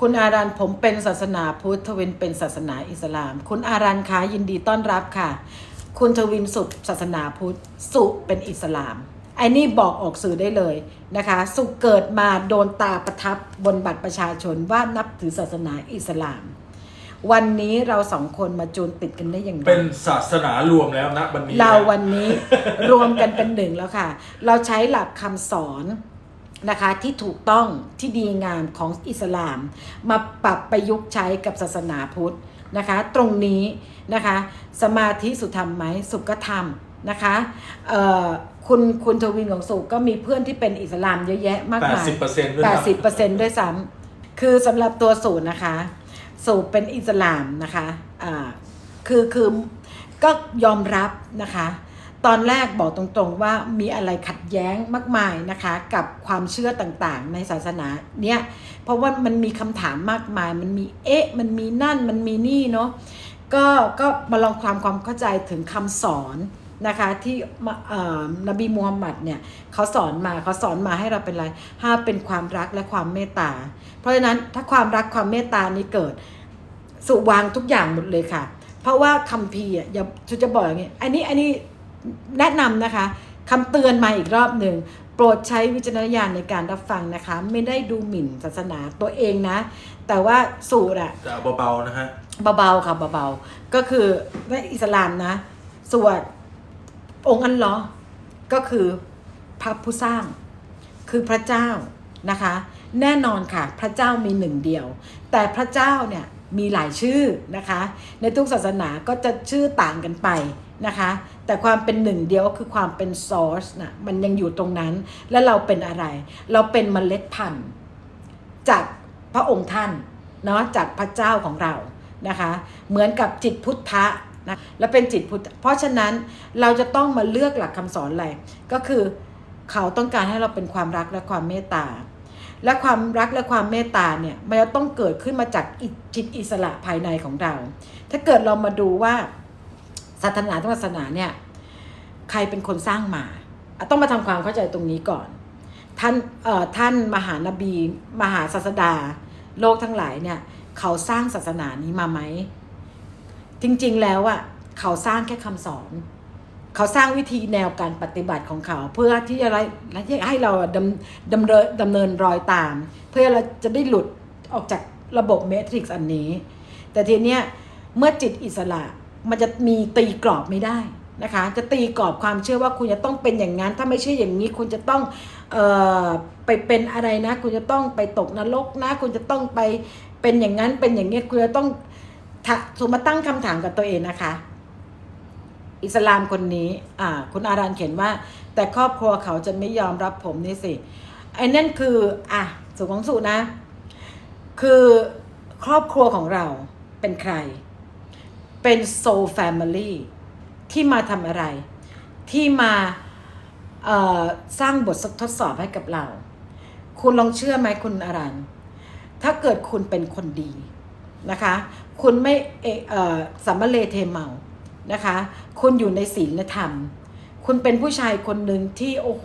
คุณอารันผมเป็นศาสนาพุทธทวินเป็นศาสนาอิสลาม คุณอารันคะยินดีต้อนรับค่ะ คุณทวินสุศาสนาพุทธสุเป็นอิสลามไอ้นี่บอกออกสื่อได้เลยนะคะ สุเกิดมาโดนตาประทับบนบัตรประชาชนว่านับถือศาสนาอิสลาม วันนี้เราสองคนมาจูนติดกันได้อย่างไรเป็นศาสนารวมแล้วนะวันนี้เราวันนี้รวมกันเป็นหนึ่งแล้วค่ะ เราใช้หลักคำสอน นะคะที่ถูกต้องที่ดีงามของอิสลาม มาปรับประยุกต์ใช้กับศาสนาพุทธนะคะ ตรงนี้นะคะ สมาธิสุธรรมไหมสุขธรรมนะคะเอ่อคุณคุณทวินของสุก็มีเพื่อนที่เป็นอิสลามเยอะแยะมากแปดมายสิบเปอร์เซ็นต์ด้วยแปนะดสิบเปอร์เซ็นต์ด้วยซ้ำคือสำหรับตัวสูตรนะคะ สูตรเป็นอิสลามนะคะอ่าคือคือก็ยอมรับนะคะ ตอนแรกบอกตรงๆว่ามีอะไรขัดแย้งมากมายนะคะ กับความเชื่อต่างๆ ในศาสนาเนี่ยเพราะว่ามันมีคำถามมากมาย มันมีเอ๊ะ มันมีนั่นมันมีนี่เนาะก็ก็มาลองความความเข้าใจถึงคำสอนนะคะที่มาอ่อนบีมูฮัมหมัดเนี่ยเขาสอนมาเขาสอนมาให้เราเป็นอะไรห้าเป็นความรักและความเมตตา เพราะฉะนั้นถ้าความรักความเมตตานี้เกิด สุวางทุกอย่างหมดเลยค่ะ เพราะว่าคำพีอะอย่าจะบอกอย่างนี้อันนี้อันนี้ แนะนำนะคะคำเตือนมาอีกรอบหนึ่งโปรดใช้วิจารณญาณในการรับฟังนะคะ ไม่ได้ดูหมิ่นศาสนาตัวเองนะ แต่ว่าสูตรอะจะเอาเบาๆนะฮะเบาๆค่ะเบาๆก็คือในอิสลามนะสวดองค์อัลเลอฮ์ก็คือพระผู้สร้าง คือพระเจ้านะคะ แน่นอนค่ะ พระเจ้ามีหนึ่งเดียว แต่พระเจ้าเนี่ยมีหลายชื่อนะคะ ในทุกศาสนาก็จะชื่อต่างกันไปนะคะ แต่ความเป็นหนึ่งเดียวก็คือความเป็น source นะมันยังอยู่ตรงนั้น และเราเป็นอะไร เราเป็นเมล็ดพันธุ์จากพระองค์ท่านเนาะจากพระเจ้าของเรานะคะ เหมือนกับจิตพุทธะนะและเป็นจิตพุทธเพราะฉะนั้นเราจะต้องมาเลือกหลักคำสอนอะไรก็คือเขาต้องการให้เราเป็นความรักและความเมตตา และความรักและความเมตตาเนี่ยมันจะต้องเกิดขึ้นมาจากจิตอิสระภายในของเรา ถ้าเกิดเรามาดูว่า ศาสนาทุกศาสนาเนี่ยใครเป็นคนสร้างมา ต้องมาทำความเข้าใจตรงนี้ก่อน ท่านเอ่อท่านมหานบี มหาศาสดา โลกทั้งหลายเนี่ย เขาสร้างศาสนานี้มาไหม จริงๆแล้วอะ่ะเขาสร้างแค่คำสอน เขาสร้างวิธีแนวการปฏิบัติของเขา เพื่อที่จะให้เราดำดำเนินดำเนินรอยตาม เพื่อเราจะได้หลุดออกจากระบบเมทริกซ์อันนี้ แต่ทีเนี้ยเมื่อจิตอิสระ มันจะมีตีกรอบไม่ได้นะคะ จะตีกรอบความเชื่อว่าคุณจะต้องเป็นอย่างนั้น ถ้าไม่ใช่อย่างนี้คุณจะต้องเอ่อไปเป็นอะไรนะ คุณจะต้องไปตกนรกนะ คุณจะต้องไปเป็นอย่างนั้นเป็นอย่างนี้คุณจะต้องสมมาตั้งคำถามกับตัวเองนะคะ อิสลามคนนี้อ่าคุณอารันเขียนว่า แต่ครอบครัวเขาจะไม่ยอมรับผมนี่สิไอ้นั่นคืออะสุของสุนะ คือครอบครัวของเราเป็นใคร เป็นโซลแฟมิลี่ที่มาทำอะไร ที่มาสร้างบททดสอบให้กับเรา คุณลองเชื่อไหมคุณอรันถ้าเกิดคุณเป็นคนดีนะคะ คุณไม่เออสัมมาเลเทเมานะคะ คุณอยู่ในศีลธรรม คุณเป็นผู้ชายคนหนึ่งที่โอ้โห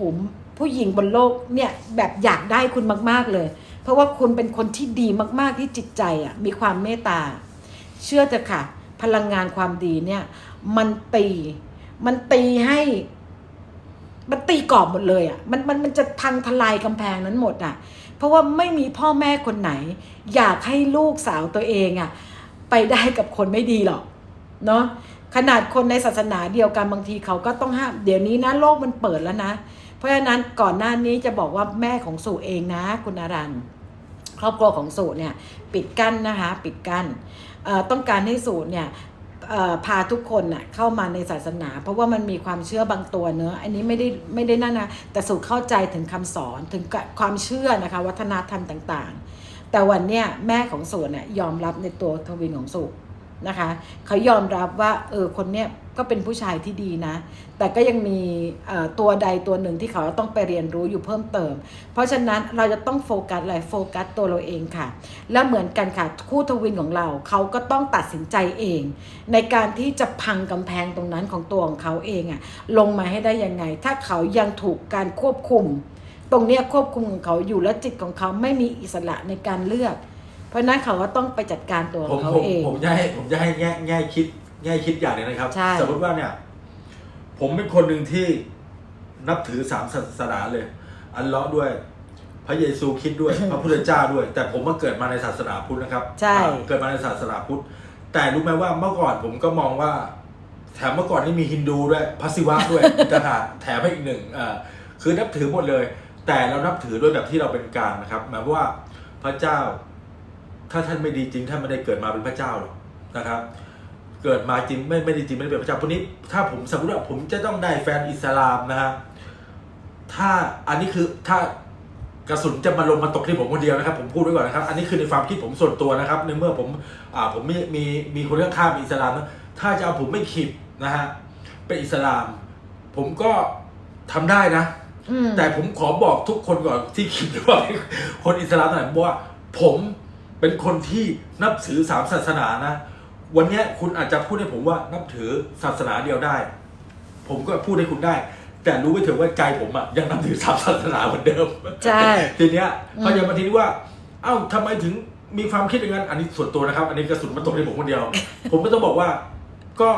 ผู้หญิงบนโลกเนี่ยแบบอยากได้คุณมาก ๆเลย เพราะว่าคุณเป็นคนที่ดีมากๆที่จิตใจอะมีความเมตตา เชื่อเถอะค่ะ พลังงานความดีเนี่ย มันตี มันตีให้ มันตีกรอบหมดเลยอะมันมันมันจะพังทลายกำแพงนั้นหมดอะ เพราะว่าไม่มีพ่อแม่คนไหน อยากให้ลูกสาวตัวเองอะ ไปได้กับคนไม่ดีหรอกเนาะขนาดคนในศาสนาเดียวกันบางทีเขาก็ต้องห้าม เดี๋ยวนี้นะโลกมันเปิดแล้วนะ เพราะฉะนั้นก่อนหน้านี้จะบอกว่าแม่ของสู่เองนะ คุณอารันครอบครัวของสูตรเนี่ย ปิดกั้นนะคะ ปิดกั้น ต้องการให้สูนย์เนี่ยพาทุกคนน่ะเข้ามาในศาสนา เพราะว่ามันมีความเชื่อบางตัวเนอะอันนี้ไม่ได้ไม่ได้นั่นนะแต่สูตรเข้าใจถึงคำสอนถึงความเชื่อนะคะวัฒนธรรมต่างๆ แต่วันเนี้ยแม่ของสูตรเนี่ยยอมรับในตัวทวินของสูตร นะคะเขายอมรับว่าเออคนเนี้ยก็เป็นผู้ชายที่ดีนะ แต่ก็ยังมีตัวใดตัวหนึ่งที่เขาต้องไปเรียนรู้อยู่เพิ่มเติม เพราะฉะนั้นเราจะต้องโฟกัสอะไรโฟกัสตัวเราเองค่ะ และเหมือนกันค่ะ คู่ทวินของเราเขาก็ต้องตัดสินใจเอง ในการที่จะพังกำแพงตรงนั้นของตัวของเขาเองอะลงมาให้ได้ยังไง ถ้าเขายังถูกการควบคุม ตรงเนี้ยควบคุมของเขาอยู่และจิตของเขาไม่มีอิสระในการเลือก เพเพราะฉะนั้นเขาก็ต้องไปจัดการตัวขผอมงเขาผมเอง ผมจะให้ผมจะให้แง่แง่คิดแง่คิดอย่างหนึงนะครับ ใช่ สมมติว่าเนี่ย ผมเป็นคนหนึ่งที่นับถือสามศาสนาเลย อันเลาะห์ด้วย พระเยซูคริดด้วย พระพุทธเจ้าด้วย แต่ผมมาเกิดมาในศาสนาพุทธนะครับใช่ อ่าเกิดมาในศาสนาพุทธ แต่รู้ไหมว่าเมื่อก่อนผมก็มองว่า แถมเมื่อก่อนนี่มีฮินดูด้วยพระศิวะด้วยอีกต่างหากแถมให้อีกหนึ่งอ่าคือนับถือหมดเลย แต่เรานับถือด้วยแบบที่เราเป็นกลางนะครับหมายความว่าพระเจ้า ถ้าท่านไม่ดีจริงท่านไม่ได้เกิดมาเป็นพระเจ้าหรอกนะครับ เกิดมาจริงไม่ไม่ได้จริงไม่ได้เป็นพระเจ้าพวกนี้ ถ้าผมสมมติว่าผมจะต้องได้แฟนอิสลามนะฮะถ้าอันนี้คือถ้ากระสุนจะมาลงมาตกที่ผมคนเดียวนะครับ ผมพูดไว้ก่อนนะครับ อันนี้คือในความคิดผมส่วนตัวนะครับ ในเมื่อผมอ่าผมมีมีมีคนข้างๆเป็นอิสลามนะถ้าจะเอาผมไม่ขีดนะฮะเป็นอิสลาม ผมก็ทำได้นะอืมแต่ผมขอบอกทุกคนก่อนที่คิดว่าเป็นคนอิสลามหน่อยว่าผม เป็นคนที่นับถือสามศาสนานะ วันเนี้ยคุณอาจจะพูดให้ผมว่านับถือศาสนาเดียวได้ ผมก็พูดให้คุณได้ แต่รู้ไว้เถอะว่าใจผมอะยังนับถือสามศาสนาเหมือนเดิมใช่ทีเนี้ยอืมพอจะมาทีนี้ว่า เอ้าทำไมถึงมีความคิดอย่างนั้นอันนี้ส่วนตัวนะครับ อันนี้กระสุนมาตกที่ผมคนเดียว ผมก็ต้องบอกว่า ก็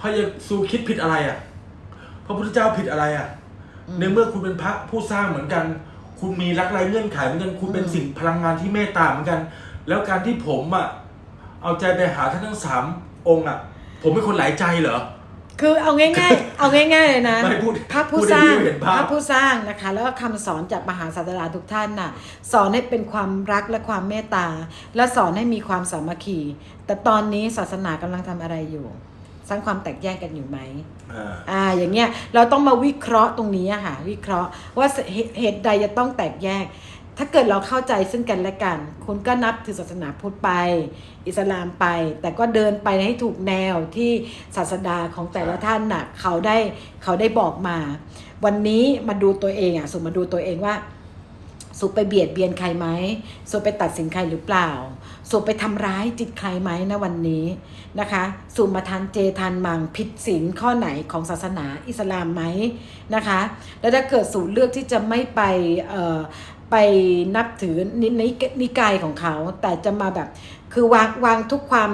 พระเยซูคิดผิดอะไรอะพระพุทธเจ้าผิดอะไรอะในเมื่อคุณเป็นพระผู้สร้างเหมือนกัน คุณมีรักไรเงื่อนไขเหมือนกันคุณเป็นอืมสิ่งพลังงานที่เมตตาเหมือนกัน แล้วการที่ผมอะเอาใจไปหาท่านทั้งสามองค์อะ ผมเป็นคนหลายใจเหรอคือเอาง่ายๆ เอาง่ายๆเลยนะไม่พูดพระผู้พูดสให้ร้างพี่เห็นภาพพระผู้สร้างนะคะ แล้วก็คำสอนจากมหาศาสดาทุกท่านน่ะ สอนให้เป็นความรักและความเมตตา และสอนให้มีความสามัคคี แต่ตอนนี้ศาสนากำลังทำอะไรอยู่ สร้างความแตกแยกกันอยู่ไหมอ่าอ่าอย่างเงี้ยเราต้องมาวิเคราะห์ตรงนี้อะค่ะวิเคราะห์ว่าเหตุเหตุใดจะต้องแตกแยก ถ้าเกิดเราเข้าใจซึ่งกันและกัน คุณก็นับถือศาสนาพุทธไป อิสลามไป แต่ก็เดินไปให้ถูกแนวที่ศาสดาของแต่ละท่านน่ะเขาได้เขาได้บอกมา วันนี้มาดูตัวเองอะสุมาดูตัวเองว่า สุไปเบียดเบียนใครไหมสุไปตัดสินใครหรือเปล่า สุไปทำร้ายจิตใครไหมนะวันนี้นะคะสุมาทานเจทานมังผิดศีลข้อไหนของศาสนาอิสลามไหมนะคะ แล้วถ้าเกิดสุเลือกที่จะไม่ไปเอ่อไปนับถือนินินิกายของเขา แต่จะมาแบบคือวางวางทุกความ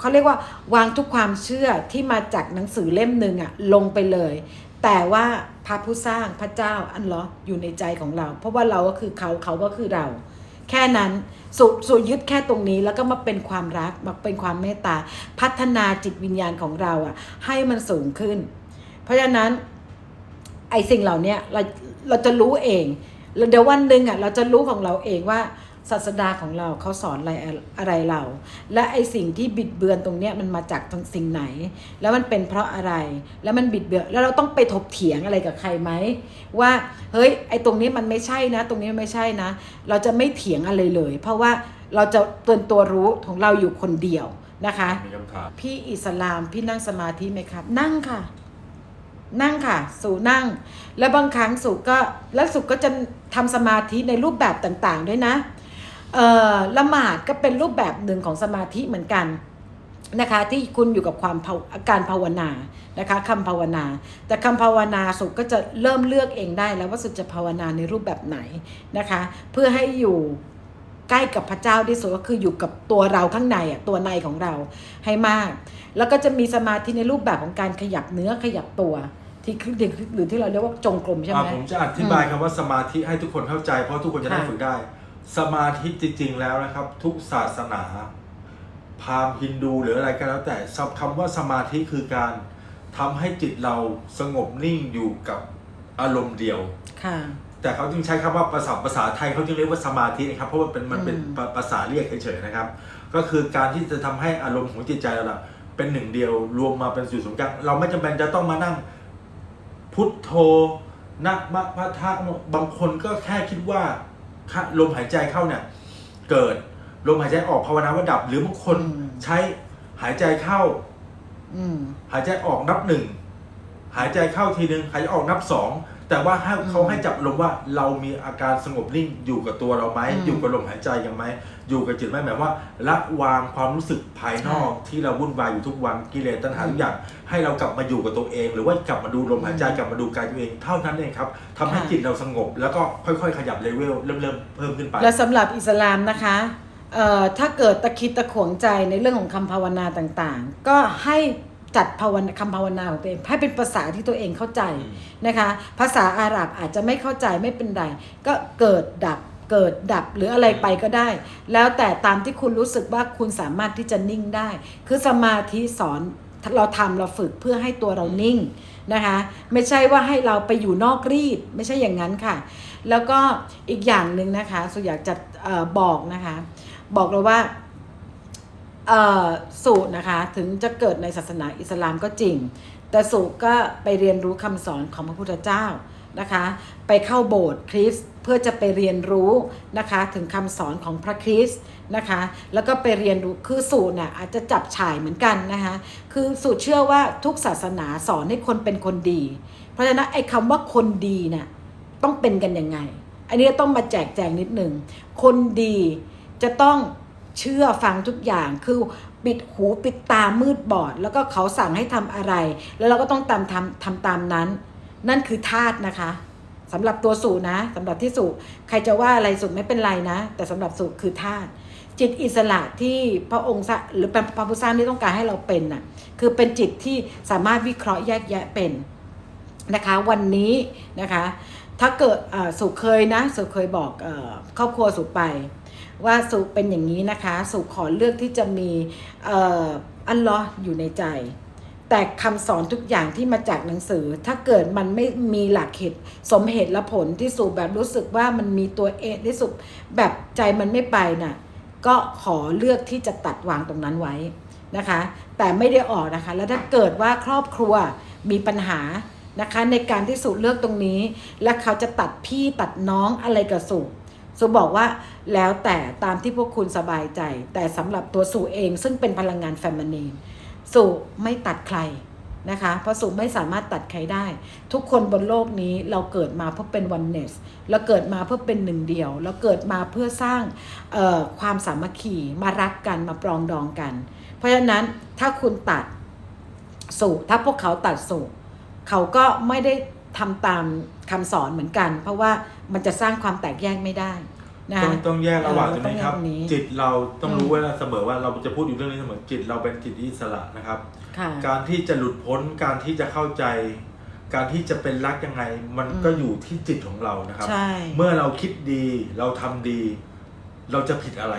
เขาเรียกว่าวางทุกความเชื่อที่มาจากหนังสือเล่มหนึ่งอะลงไปเลย แต่ว่าพระผู้สร้างพระเจ้าอันเหรออยู่ในใจของเรา เพราะว่าเราก็คือเขาเขาก็คือเรา แค่นั้นสุสุยึดแค่ตรงนี้แล้วก็มาเป็นความรักมาเป็นความเมตตา พัฒนาจิตวิญญาณของเราอะให้มันสูงขึ้น เพราะฉะนั้นไอ้สิ่งเหล่านี้เราเราจะรู้เองแล้วเดี๋ยววันหนึ่งอะเราจะรู้ของเราเองว่า ศาสดาของเราเขาสอนอะไรอะไรเรา และไอ้สิ่งที่บิดเบือนตรงเนี้ยมันมาจากทางสิ่งไหน แล้วมันเป็นเพราะอะไร แล้วมันบิดเบือนแล้วเราต้องไปถกเถียงอะไรกับใครไหมว่าเฮ้ยไอ้ตรงนี้มันไม่ใช่นะ ตรงนี้มันไม่ใช่นะ เราจะไม่เถียงอะไรเลย เพราะว่าเราจะเตือนตัวรู้ของเราอยู่คนเดียวนะคะมีคำถามพี่อิสลามพี่นั่งสมาธิไหมครับ นั่งค่ะ นั่งค่ะ สู่นั่ง แล้วบางครั้งสู่ก็แล้วสู่ก็จะทำสมาธิในรูปแบบต่าง ๆ ด้วยนะเอ่อ ละหมาดก็เป็นรูปแบบหนึ่งของสมาธิเหมือนกันนะคะที่คุณอยู่กับความอาการภาวนานะคะคำภาวนา แต่คำภาวนาสุก็จะเริ่มเลือกเองได้แล้วว่าสุจะภาวนาในรูปแบบไหนนะคะ เพื่อให้อยู่ใกล้กับพระเจ้าที่สุดก็คืออยู่กับตัวเราข้างในอะตัวในของเราให้มาก แล้วก็จะมีสมาธิในรูปแบบของการขยับเนื้อขยับตัวที่คือหรือที่เราเรียกว่าจงกรมใช่ไหมผมจะอธิบายคำว่าสมาธิให้ทุกคนเข้าใจเพราะทุกคนจะได้ฝึกได้ สมาธิจริงๆแล้วนะครับ ทุกศาสนา พราหมณ์ฮินดูหรืออะไรก็แล้วแต่คำว่าสมาธิคือการทำให้จิตเราสงบนิ่งอยู่กับอารมณ์เดียวค่ะแต่เขาจึงใช้คำว่าภาษาภาษาไทยเขาจึงเรียกว่าสมาธินะครับเพราะว่าเป็นมันเป็นอืมภาภาษาเรียกเฉยๆนะครับ ก็คือการที่จะทำให้อารมณ์ของจิตใจเราน่ะเป็นหนึ่งเดียวรวมมาเป็นสู่ศูนย์กลางเราไม่จำเป็นจะต้องมานั่งพุทโธนะมะพะทะบางคนก็แค่คิดว่าค่ะ ลมหายใจเข้าเนี่ย เกิดลมหายใจออกภาวนาว่าดับ หรือบางคนอืมใช้หายใจเข้าอืมหายใจออกนับหนึ่งหายใจเข้าทีหนึ่งหายใจออกนับสอง แต่ว่าให้อืมเขาให้จับลมว่าเรามีอาการสงบนิ่งอยู่กับตัวเราไหมอืมอยู่กับลมหายใจยังไหมอยู่กับจิตไหมหมายว่าละวางความรู้สึกภายนอกที่เราวุ่นวายอยู่ทุกวันกิเลสตัณหาอืมทุกอย่างให้เรากลับมาอยู่กับตัวเอง หรือว่ากลับมาดูลมหายใจอืมกลับมาดูกายตัวเอง เท่านั้นเองครับทำให้ค่ะจิตเราสงบ แล้วก็ค่อยๆ ขยับเลเวลเริ่มเริ่มเพิ่มขึ้นไป แล้วสำหรับอิสลามนะคะเอ่อถ้าเกิดตะคิดตะขวงใจในเรื่องของคำภาวนาต่างๆ ก็ให้ จัดภาวนาคำภาวนาของตัวเองให้เป็นภาษาที่ตัวเองเข้าใจนะคะ ภาษาอาหรับอาจจะไม่เข้าใจไม่เป็นไรก็เกิดดับเกิดดับหรืออะไรไปก็ได้ แล้วแต่ตามที่คุณรู้สึกว่าคุณสามารถที่จะนิ่งได้ คือสมาธิสอนเราทำเราฝึกเพื่อให้ตัวเรานิ่งนะคะไม่ใช่ว่าให้เราไปอยู่นอกรีดไม่ใช่อย่างนั้นค่ะ แล้วก็อีกอย่างหนึ่งนะคะสุอยากจะเออบอกนะคะ บอกเราว่า เอ่อสุนะคะถึงจะเกิดในศาสนาอิสลามก็จริง แต่สุก็ไปเรียนรู้คำสอนของพระพุทธเจ้านะคะ ไปเข้าโบสถ์คริสต์เพื่อจะไปเรียนรู้นะคะถึงคำสอนของพระคริสต์นะคะ แล้วก็ไปเรียนรู้คือสูตรน่ะอาจจะจับฉ่ายเหมือนกันนะคะคือสูตรเชื่อว่าทุกศาสนาสอนให้คนเป็นคนดี เพราะฉะนั้นไอ้คำว่าคนดีน่ะต้องเป็นกันยังไง อันนี้ต้องมาแจกแจงนิดหนึ่งคนดีจะต้อง เชื่อฟังทุกอย่างคือปิดหูปิดตามืดบอด แล้วก็เขาสั่งให้ทำอะไร แล้วเราก็ต้องตามทำทำตามนั้น นั่นคือธาตุนะคะสำหรับตัวสูนะสำหรับที่สูใครจะว่าอะไรสูไม่เป็นไรนะ แต่สำหรับสูคือธาตุจิตอิสระที่พระองค์สร้างหรือพระพุทธเจ้าที่ต้องการให้เราเป็นน่ะคือเป็นจิตที่สามารถวิเคราะห์แยกแยะเป็นนะคะ วันนี้นะคะ ถ้าเกิดสุเคยนะสุเคยบอกครอบครัวสุไป ว่าสุเป็นอย่างนี้นะคะ สุขอเลือกที่จะมีอัลลอฮ์อยู่ในใจ แต่คำสอนทุกอย่างที่มาจากหนังสือ ถ้าเกิดมันไม่มีหลักเหตุสมเหตุและผลที่สุแบบรู้สึกว่ามันมีตัวเองที่สุแบบใจมันไม่ไปน่ะก็ขอเลือกที่จะตัดวางตรงนั้นไว้นะคะ แต่ไม่ได้ออกนะคะ แล้วถ้าเกิดว่าครอบครัวมีปัญหานะคะ ในการที่สุเลือกตรงนี้ และเขาจะตัดพี่ตัดน้องอะไรกับสุ สุบอกว่าแล้วแต่ตามที่พวกคุณสบายใจ แต่สำหรับตัวสุเองซึ่งเป็นพลังงานแฟมินีนสุไม่ตัดใครนะคะเพราะสุไม่สามารถตัดใครได้ ทุกคนบนโลกนี้เราเกิดมาเพื่อเป็นวันเนสเราเกิดมาเพื่อเป็นหนึ่งเดียว เราเกิดมาเพื่อสร้างความสามัคคีมารักกันมาปรองดองกัน เพราะฉะนั้นถ้าคุณตัดสุถ้าพวกเขาตัดสุเขาก็ไม่ได้ทำตามคำสอนเหมือนกัน เพราะว่า มันจะสร้างความแตกแยกไม่ได้นะต้องคะต้องแยกระหว่างเออตรงนี้ครับต้องแยกตรงนี้จิตเราต้องอืมรู้ไว้เสมอว่าเราจะพูดอยู่เรื่องนี้เสมอจิตเราเป็นจิตอิสระนะครับค่ะการที่จะหลุดพ้นการที่จะเข้าใจ การที่จะเป็นรักยังไง มันอืมก็อยู่ที่จิตของเรานะครับใช่เมื่อเราคิดดีเราทำดี เราจะผิดอะไร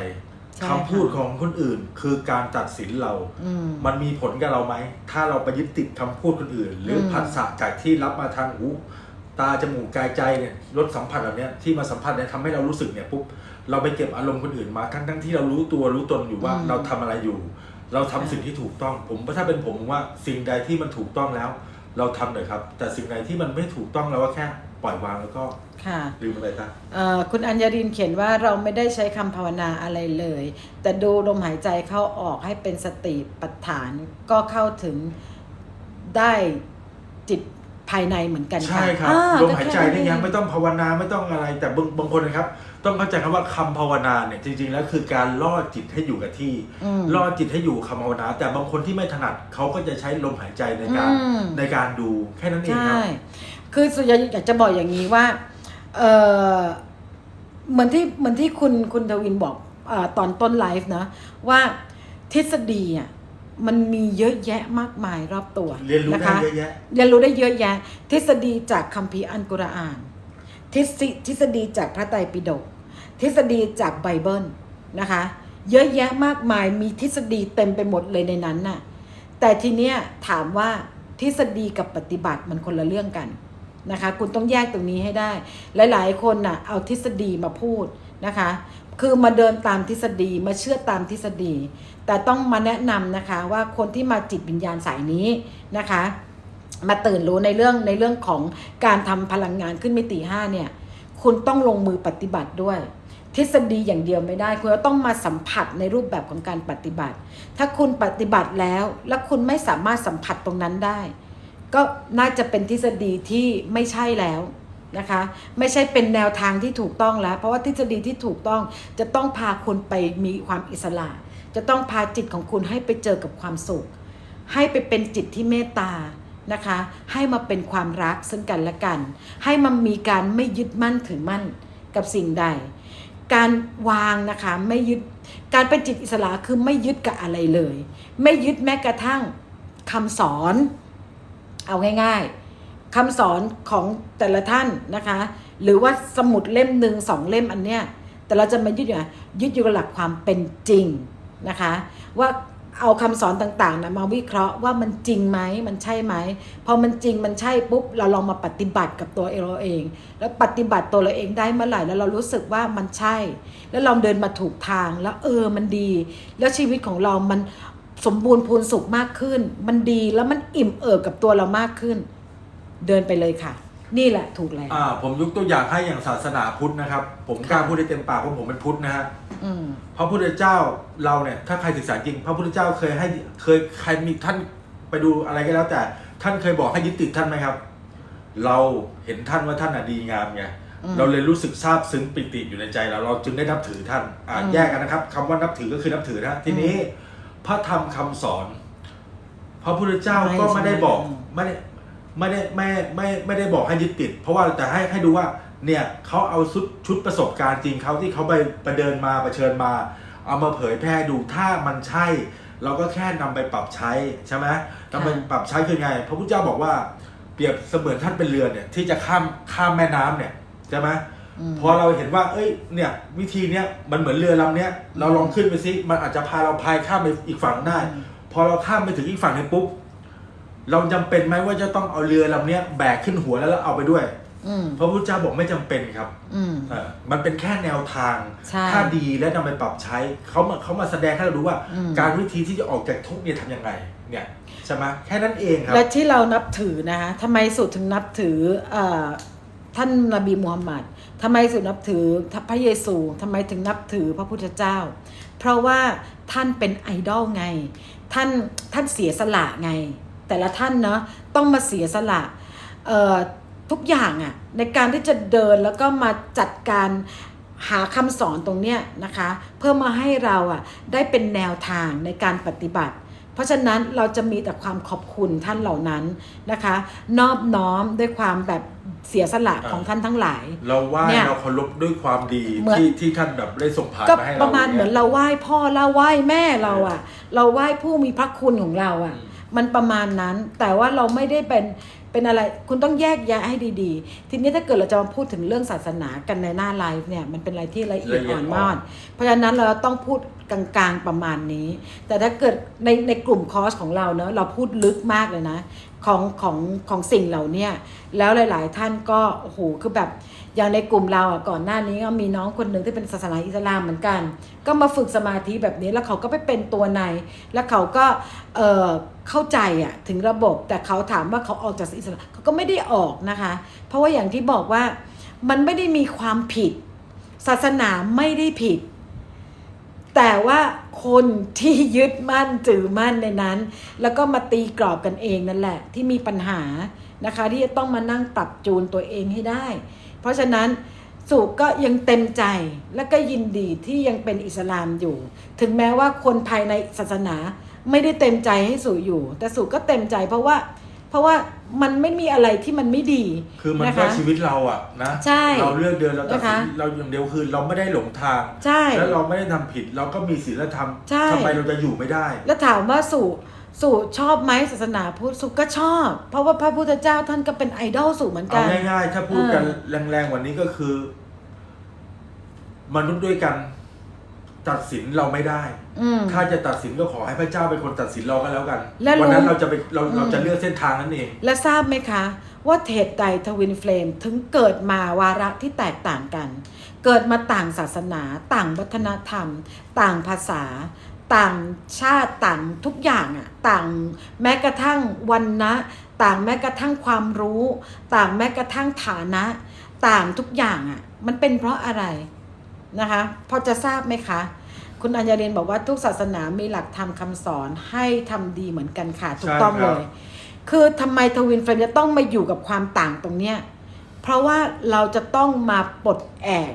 ใช่คำพูดของคนอื่นคือการตัดสินเราอืมมันมีผลกับเราไหม ถ้าเราไปยึดติดคำพูดคนอื่น หรืออมผัสสะจากที่รับมาทางหู ตาจมูกกายใจเนี่ยรสสัมผัสเหล่านี้ที่มาสัมผัสเนี่ยทำให้เรารู้สึกเนี่ยปุ๊บเราไปเก็บอารมณ์คนอื่นมาทั้งทั้งที่เรารู้ตัวรู้ตนอยู่ว่าอืมเราทำอะไรอยู่ เราทำใช่สิ่งที่ถูกต้อง ผมถ้าเป็นผมว่าสิ่งใดที่มันถูกต้องแล้ว เราทำเลยครับ แต่สิ่งใดที่มันไม่ถูกต้องเราก็แค่ปล่อยวางแล้วก็ค่ะลืมมันไปซะเอ่อคุณอัญญารินเขียนว่าเราไม่ได้ใช้คำภาวนาอะไรเลย แต่ดูลมหายใจเข้าออกให้เป็นสติปัฏฐานก็เข้าถึงได้จิต ภายในเหมือนกันค่ะใช่ครับอ่าลมหายใจก็แค่นี่ยังเอไม่ต้องภาวนาไม่ต้องอะไร แต่บางบางคนนะครับ ต้องเข้าใจคำว่าคำภาวนาเนี่ยจริง ๆ แล้วคือการล่อจิตให้อยู่กับที่อืมล่อจิตให้อยู่คำภาวนา แต่บางคนที่ไม่ถนัดเขาก็จะใช้ลมหายใจในการอืมในการดูแค่นั้นเองคใช่รับคือสุยาอยากจะบอกอย่างนี้ว่าเออเหมือนที่เหมือนที่คุณคุณทวินบอกอาตอนต้นไลฟ์นะว่าทฤษฎีอะ มันมีเยอะแยะมากมายรอบตัวเรียนรู้นะได้คะเยอะแยะเรียนรู้ได้เยอะแยะ ทฤษฎีจากคัมภีร์อันกุรอาน ทฤษฎีทฤษฎีจากพระไตรปิฎกทฤษฎีจากไบเบิลนะคะ เยอะแยะมากมายมีทฤษฎีเต็มไปหมดเลยในนั้นน่ะแต่ทีเนี้ยถามว่าทฤษฎีกับปฏิบัติมันคนละเรื่องกันนะคะ คุณต้องแยกตรงนี้ให้ได้ หลาย ๆ คนน่ะเอาทฤษฎีมาพูด นะคะ คือมาเดินตามทฤษฎีมาเชื่อตามทฤษฎี แต่ต้องมาแนะนำนะคะว่าคนที่มาจิตวิญญาณสายนี้นะคะ มาตื่นรู้ในเรื่องในเรื่องของการทำพลังงานขึ้นมิติห้าเนี่ยคุณต้องลงมือปฏิบัติด้วย ทฤษฎีอย่างเดียวไม่ได้ คุณต้องมาสัมผัสในรูปแบบของการปฏิบัติ ถ้าคุณปฏิบัติแล้ว แล้วคุณไม่สามารถสัมผัสตรงนั้นได้ ก็น่าจะเป็นทฤษฎีที่ไม่ใช่แล้ว นะคะ ไม่ใช่เป็นแนวทางที่ถูกต้องแล้ว เพราะว่าทฤษฎีที่ถูกต้องจะต้องพาคุณไปมีความอิสระ จะต้องพาจิตของคุณให้ไปเจอกับความสุข ให้ไปเป็นจิตที่เมตตานะคะ ให้มาเป็นความรักซึ่งกันและกัน ให้มันมีการไม่ยึดมั่นถือมั่นกับสิ่งใด การวางนะคะไม่ยึดการเป็นจิตอิสระคือไม่ยึดกับอะไรเลย ไม่ยึดแม้กระทั่งคำสอน เอาง่าย ๆ คำสอนของแต่ละท่านนะคะ หรือว่าสมุดเล่มหนึ่งสองเล่มอันเนี้ยแต่เราจะมายึดอยู่ยึดอยู่กับหลักความเป็นจริงนะคะ ว่าเอาคำสอนต่างๆนะมาวิเคราะห์ว่ามันจริงไหมมันใช่ไหมพอมันจริงมันใช่ปุ๊บเราลองมาปฏิบัติกับตัวเราเอง แล้วปฏิบัติตัวเราเองได้เมื่อไหร่แล้วเรารู้สึกว่ามันใช่ แล้วเราเดินมาถูกทางแล้วเออมันดี แล้วชีวิตของเรามันสมบูรณ์พูนสุขมากขึ้น มันดีแล้วมันอิ่มเอิบกับตัวเรามากขึ้น เดินไปเลยค่ะ นี่แหละถูกแล้ว อ่าผมยกตัวอย่างให้อย่างศาสนาพุทธนะครับ ผมกล้าพูดได้เต็มปากเพราะผมเป็นพุทธนะฮะอืม พระพุทธเจ้าเราเนี่ยถ้าใครศึกษาจริง พระพุทธเจ้าเคยให้เคยใครมีท่านไปดูอะไรก็แล้วแต่ ท่านเคยบอกให้ยึดติดท่านไหมครับ เราเห็นท่านว่าท่านอะดีงามไงอืมเราเลยรู้สึกซาบซึ้งปิติอยู่ในใจเราเราจึงได้นับถือท่านอ่าอืม แยกกันนะครับคำว่านับถือก็คือนับถือนะทีนี้ พระธรรมคำสอน พระพุทธเจ้าก็ไม่ได้บอกไม่ได้ ไม่ได้ไม่ไม่ไม่ได้บอกให้ยึดติด เพราะว่าแต่ให้ให้ดูว่าเนี่ยเขาเอาชุดชุดประสบการณ์จริงเขาที่เขาไปประเดินมาประเชิญมา เอามาเผยแพร่ดูถ้ามันใช่ เราก็แค่นำไปปรับใช้ใช่ไหมนำไปปรับใช้คือไง พระพุทธเจ้าบอกว่าเปรียบเสมือนท่านเป็นเรือเนี่ยที่จะข้ามข้ามแม่น้ำเนี่ยใช่ไหมอืมพอเราเห็นว่า เอ้ย เนี่ย วิธีเนี้ยมันเหมือนเรือลำเนี้ย เราลองขึ้นไปซิ มันอาจจะพาเราพายข้ามไปอีกฝั่งได้อืมพอเราข้ามไปถึงอีกฝั่งนึงปุ๊บ เราจำเป็นไหมว่าจะต้องเอาเรือลำเนี้ยแบกขึ้นหัวแล้วเราเอาไปด้วยอืมพระพุทธเจ้าบอกไม่จำเป็นครับอืมเออมันเป็นแค่แนวทางใช่ถ้าดีและนำไปปรับใช้เขามาเขามาแสดงให้เรารู้ว่าอืมการวิธีที่จะออกจากทุกข์เนี่ยทำยังไง เนี่ยใช่ไหมแค่นั้นเองครับ และที่เรานับถือนะคะทำไมสุดถึงนับถือเออท่านนบีมูฮัมมัดทำไมสุดนับถือพระเยซูทำไมถึงนับถือพระพุทธเจ้า เพราะว่าท่านเป็นไอดอลไง ท่านท่านเสียสละไง แต่ละท่านเนาะต้องมาเสียสละเอ่อทุกอย่างอะในการที่จะเดินแล้วก็มาจัดการหาคำสอนตรงเนี้ยนะคะ เพื่อมาให้เราอะได้เป็นแนวทางในการปฏิบัติ เพราะฉะนั้นเราจะมีแต่ความขอบคุณท่านเหล่านั้นนะคะ นอบน้อมด้วยความแบบเสียสละอ่าของท่านทั้งหลาย เราไหว้เนี่ยเราเคารพด้วยความดีเหมือนที่ที่ท่านแบบได้ส่งผ่านก็มาให้เราประมาณเหมือนยเราไหว้พ่อเราไหว้แม่เราอะ่ะ เราไหว้ผู้มีพระคุณของเราอะ่ะอื มมันประมาณนั้น แต่ว่าเราไม่ได้เป็นเป็นอะไรคุณต้องแยกแยะให้ดีๆ ทีนี้ถ้าเกิดเราจะมาพูดถึงเรื่องศาสนากันในหน้าไลฟ์เนี่ยมันเป็นอะไรที่ละเอียดอ่อนมากเพราะฉะนั้นเราต้องพูดกลางๆประมาณนี้ แต่ถ้าเกิดในในกลุ่มคอร์สของเราเนอะเราพูดลึกมากเลยนะ ของของของสิ่งเหล่าเนี้ยแล้วหลาย ๆ ท่านก็โอ้โหคือแบบ อย่างในกลุ่มเราอะก่อนหน้านี้ก็มีน้องคนหนึ่งที่เป็นศาสนาอิสลามเหมือนกัน ก็มาฝึกสมาธิแบบนี้แล้วเขาก็ไปเป็นตัวใน แล้วเขาก็เออเข้าใจอะถึงระบบแต่เขาถามว่าเขาออกจากอิสลามเขาก็ไม่ได้ออกนะคะ เพราะว่าอย่างที่บอกว่ามันไม่ได้มีความผิด ศาสนาไม่ได้ผิด แต่ว่าคนที่ยึดมั่นถือมั่นในนั้น แล้วก็มาตีกรอบกันเองนั่นแหละ ที่มีปัญหานะคะ ที่จะต้องมานั่งปรับจูนตัวเองให้ได้ เพราะฉะนั้นสุก็ยังเต็มใจและก็ยินดีที่ยังเป็นอิสลามอยู่ ถึงแม้ว่าคนภายในศาสนาไม่ได้เต็มใจให้สุอยู่ แต่สุก็เต็มใจเพราะว่า เพราะว่ามันไม่มีอะไรที่มันไม่ดี คือมันนะก็คะชีวิตเราอะนะใช่เราเลือกเดินเราตัดสินนะคะเราอย่างเดียวคือเราไม่ได้หลงทางใช่แล้วเราไม่ได้ทำผิด เราก็มีศีลธรรมใช่ทำไมเราจะอยู่ไม่ได้ แล้วถามว่าสู่ สู่ชอบไหมศาสนาพุทธสู่ก็ชอบ เพราะว่าพระพุทธเจ้าท่านก็เป็นไอดอลสู่เหมือนเอากันง่ายๆ ถ้าพูดกันเออแรงๆกว่านี้ก็คือ มนุษย์ด้วยกัน ตัดสินเราไม่ได้ อืม ถ้าจะตัดสินก็ขอให้พระเจ้าเป็นคนตัดสินเราก็แล้วกันและรู้วันั้นเราจะไปเราอืมเราจะเลือกเส้นทางนั้นเอง และทราบไหมคะ ว่าเหตุใดทวินเฟลมถึงเกิดมาวาระที่แตกต่างกัน เกิดมาต่างศาสนา ต่างวัฒนธรรม ต่างภาษา ต่างชาติต่างทุกอย่างอะต่างแม้กระทั่งวันนะต่างแม้กระทั่งความรู้ ต่างแม้กระทั่งฐานะ ต่างทุกอย่างอะมันเป็นเพราะอะไรนะคะพอจะทราบไหมคะ คุณอัญญาเรนบอกว่าทุกศาสนามีหลักธรรมคำสอนให้ทำดีเหมือนกันค่ะถูกต้องใช่คเลรับยคือทำไมทวินเฟรมจะต้องมาอยู่กับความต่างตรงเนี้ยเพราะว่าเราจะต้องมาปลดแอก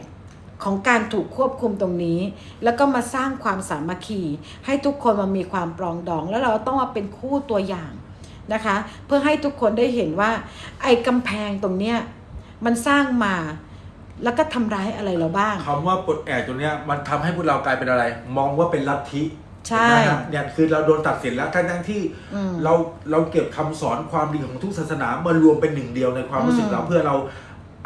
ของการถูกควบคุมตรงนี้ แล้วก็มาสร้างความสามัคคี ให้ทุกคนมามีความปรองดอง แล้วเราต้องมาเป็นคู่ตัวอย่างนะคะ เพื่อให้ทุกคนได้เห็นว่า ไอ้กำแพงตรงเนี้ยมันสร้างมาแล้วก็ทำร้ายอะไรเราบ้าง คำว่าปลดแอกตัวเนี้ยมันทำให้พวกเรากลายเป็นอะไร มองว่าเป็นลัทธิใช่เห็นไหมฮะเนี่ยคือเราโดนตัดสินแล้วทั้งทั้งๆที่อืม เราเราเก็บคำสอนความดีของทุกศาสนามารวมเป็นหนึ่งเดียวในความรู้สึกอืมเราเพื่อเรา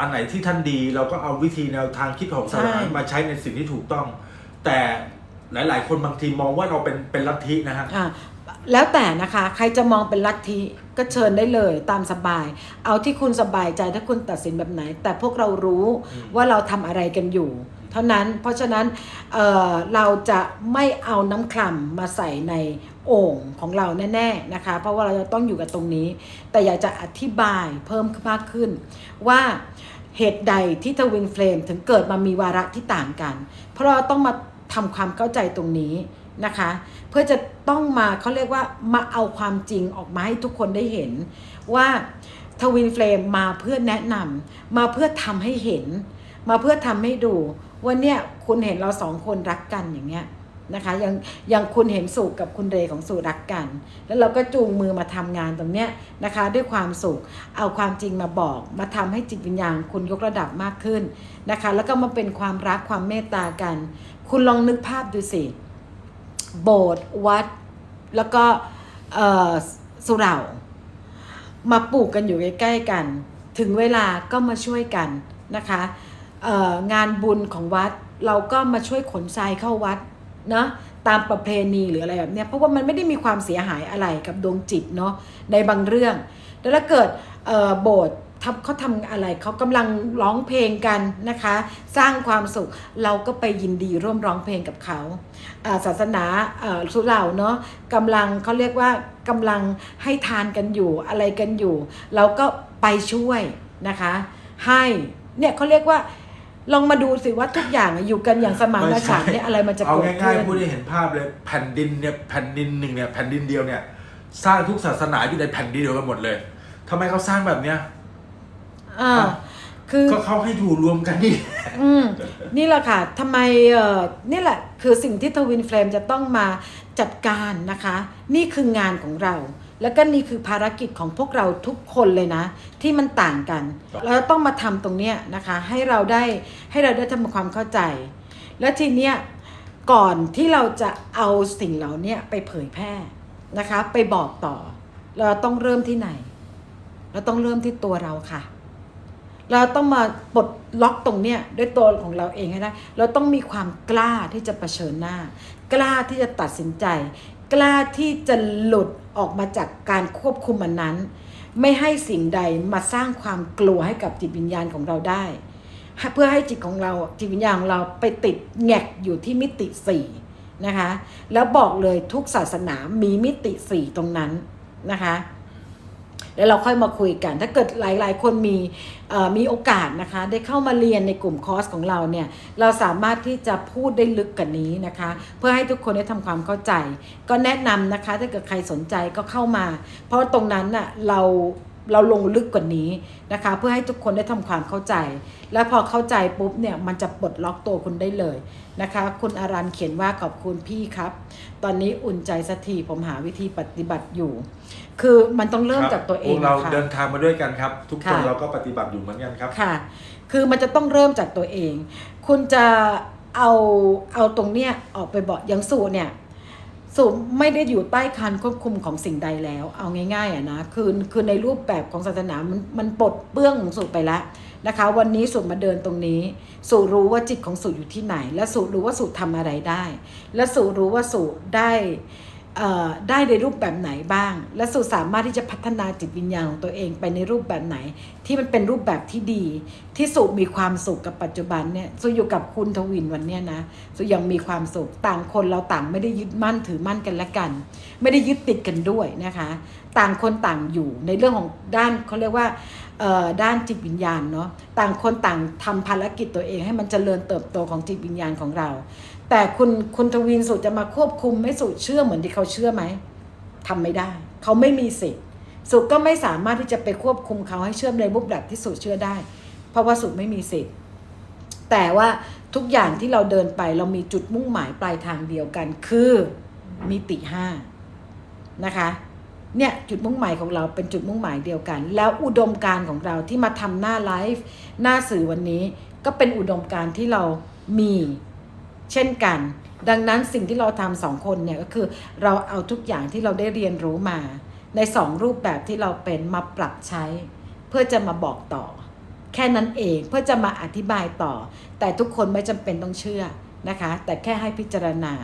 อันไหนที่ท่านดีเราก็เอาวิธีแนวทางคิดของศาสนาใช่มาใช้ในสิ่งที่ถูกต้อง แต่หลาย ๆ คนบางทีมองว่าเราเป็นเป็นลัทธินะฮะอะแล้วแต่นะคะใครจะมองเป็นลัทธิก็เชิญได้เลยตามสบาย เอาที่คุณสบายใจถ้าคุณตัดสินแบบไหน แต่พวกเรารู้อืมว่าเราทำอะไรกันอยู่เท่านั้น เพราะฉะนั้นเเราจะไม่เอาน้ำคลำมาใส่ในโอ่งของเราแน่ๆนะคะ เพราะว่าเราจะต้องอยู่กับตรงนี้ แต่อยากจะอธิบายเพิ่มมากขึ้น ว่าเหตุใดที่ทวินเฟลมถึงเกิดมามีวาระที่ต่างกัน เพราะเราต้องมาทำความเข้าใจตรงนี้นะคะ เพื่อจะต้องมาเขาเรียกว่ามาเอาความจริงออกมาให้ทุกคนได้เห็นว่าทวินเฟลมมาเพื่อแนะนำมาเพื่อทำให้เห็น มาเพื่อทำให้ดู ว่าเนี่ยคุณเห็นเราสองคนรักกันอย่างเงี้ยนะคะยังยังคุณเห็นสุกับคุณเรของสุรักกัน แล้วเราก็จูงมือมาทำงานตรงเนี้ยนะคะ ด้วยความสุขเอาความจริงมาบอกมาทำให้จิตวิญญาณคุณยกระดับมากขึ้นนะคะ แล้วก็มาเป็นความรักความเมตตากัน คุณลองนึกภาพดูสิโบสถ์วัด แล้วก็สุเหร่า มาปลูกกันอยู่ใกล้ๆกัน ถึงเวลาก็มาช่วยกันนะคะ งานบุญของวัด เราก็มาช่วยขนทรายเข้าวัดนะตามประเพณีหรืออะไรแบบเนี้ยเพราะว่ามันไม่ได้มีความเสียหายอะไรกับดวงจิตเนาะในบางเรื่องแต่ถ้าเกิดโบสถ์เขาทำอะไรเขากำลังร้องเพลงกันนะคะ สร้างความสุขเราก็ไปยินดีร่วมร้องเพลงกับเขาศาสนาสุเหร่าเนาะกำลังเขาเรียกว่ากำลังให้ทานกันอยู่อะไรกันอยู่ เราก็ไปช่วยนะคะ ให้เนี่ยเขาเรียกว่า ลองมาดูสิว่าทุกอย่างอะอยู่กันอย่างสมานฉันท์เนี่ยอะไรมันจะเอาเกิดง่ายขึ้นๆพูดให้เห็นภาพเลยแผ่นดินเนี่ยแผ่นดินหนึ่งเนี่ยแผ่นดินเดียวเนี่ยสร้างทุกศาสนาอยู่ในแผ่นดินเดียวกันหมดเลยทำไมเขาสร้างแบบเนี้ย อ่าคือ ก็เขาให้อยู่รวมกันนี่ อืมนี่แหละค่ะทำไมเอ่อนี่แหละคือสิ่งที่ทวินเฟลมจะต้องมาจัดการนะคะ นี่คืองานของเรา แล้วก็นี่คือภารกิจของพวกเราทุกคนเลยนะ ที่มันต่างกัน เราต้องมาทำตรงเนี้ยนะคะ ให้เราได้ให้เราได้ทำความเข้าใจ แล้วทีเนี้ยก่อนที่เราจะเอาสิ่งเหล่าเนี้ยไปเผยแพร่นะคะ ไปบอกต่อ เราต้องเริ่มที่ไหน เราต้องเริ่มที่ตัวเราค่ะ เราต้องมาปลดล็อกตรงเนี้ยด้วยตัวของเราเองให้ได้เราต้องมีความกล้าที่จะเผชิญหน้า กล้าที่จะตัดสินใจ กล้าที่จะหลุด ออกมาจากการควบคุมมันนั้น ไม่ให้สิ่งใดมาสร้างความกลัวให้กับจิตวิญญาณของเราได้ เพื่อให้จิตของเราจิตวิญญาณของเราไปติดแงกอยู่ที่มิติสี่นะคะ แล้วบอกเลยทุกศาสนามีมิติสี่ตรงนั้นนะคะ แล้วเราค่อยมาคุยกัน ถ้าเกิดหลาย ๆ คนมีมีโอกาสนะคะ ได้เข้ามาเรียนในกลุ่มคอร์สของเราเนี่ยเราสามารถที่จะพูดได้ลึกกว่านี้นะคะ เพื่อให้ทุกคนได้ทำความเข้าใจ ก็แนะนำนะคะ ถ้าเกิดใครสนใจก็เข้ามา เพราะตรงนั้นน่ะเราเราลงลึกกว่านี้นะคะ เพื่อให้ทุกคนได้ทำความเข้าใจ แล้วพอเข้าใจปุ๊บเนี่ยมันจะปลดล็อกตัวคุณได้เลยนะคะ คุณอารันเขียนว่าขอบคุณพี่ครับ ตอนนี้อุ่นใจสักทีผมหาวิธีปฏิบัติอยู่ คือมันต้องเริ่มจากตัวเองพวกเราค่ะเดินทางมาด้วยกันครับ ทุกคนค่ะเราก็ปฏิบัติอยู่เหมือนกันครับค่ะ คือมันจะต้องเริ่มจากตัวเอง คุณจะเอาเอาตรงเนี้ยออกไปบอกอย่างสูเนี่ยสูไม่ได้อยู่ใต้การควบคุมของสิ่งใดแล้ว เอาง่ายๆอะนะคือคือในรูปแบบของศาสนามันมันปลดเปื้องของสูไปแล้ว นะคะ วันนี้สูมาเดินตรงนี้ สูรู้ว่าจิตของสูอยู่ที่ไหน และสูรู้ว่าสูทำอะไรได้ และสูรู้ว่าสูได้ได้ในรูปแบบไหนบ้าง และสูสามารถที่จะพัฒนาจิตวิญญาณของตัวเองไปในรูปแบบไหน ที่มันเป็นรูปแบบที่ดี ที่สุมีความสุขกับปัจจุบันเนี่ยสุอยู่กับคุณทวินวันเนี้ยนะสุยังมีความสุขต่างคนเราต่างไม่ได้ยึดมั่นถือมั่นกันและกัน ไม่ได้ยึดติดกันด้วยนะคะ ต่างคนต่างอยู่ในเรื่องของด้านเขาเรียกว่า ด้านจิตวิญญาณเนาะต่างคนต่างทำภารกิจตัวเองให้มันเจริญเติบโตของจิตวิญญาณของเรา แต่คุณคุณทวินสุจะมาควบคุมไม่สุเชื่อเหมือนที่เขาเชื่อไหมทำไม่ได้ เขาไม่มีสิทธิ์สุก็ไม่สามารถที่จะไปควบคุมเขาให้เชื่อมในรูปแบบที่สุเชื่อได้ เพราะว่าสุไม่มีสิทธิ์แต่ว่าทุกอย่างที่เราเดินไปเรามีจุดมุ่งหมายปลายทางเดียวกัน คือมิติห้านะคะ เนี่ยจุดมุ่งหมายของเราเป็นจุดมุ่งหมายเดียวกัน แล้วอุดมการณ์ของเราที่มาทำหน้าไลฟ์หน้าสื่อวันนี้ ก็เป็นอุดมการณ์ที่เรามี เช่นกัน ดังนั้นสิ่งที่เราทำสองคนเนี่ยก็คือเราเอาทุกอย่างที่เราได้เรียนรู้มา ในสองรูปแบบที่เราเป็นมาปรับใช้ เพื่อจะมาบอกต่อ แค่นั้นเองเพื่อจะมาอธิบายต่อ แต่ทุกคนไม่จำเป็นต้องเชื่อนะคะ แต่แค่ให้พิจารณา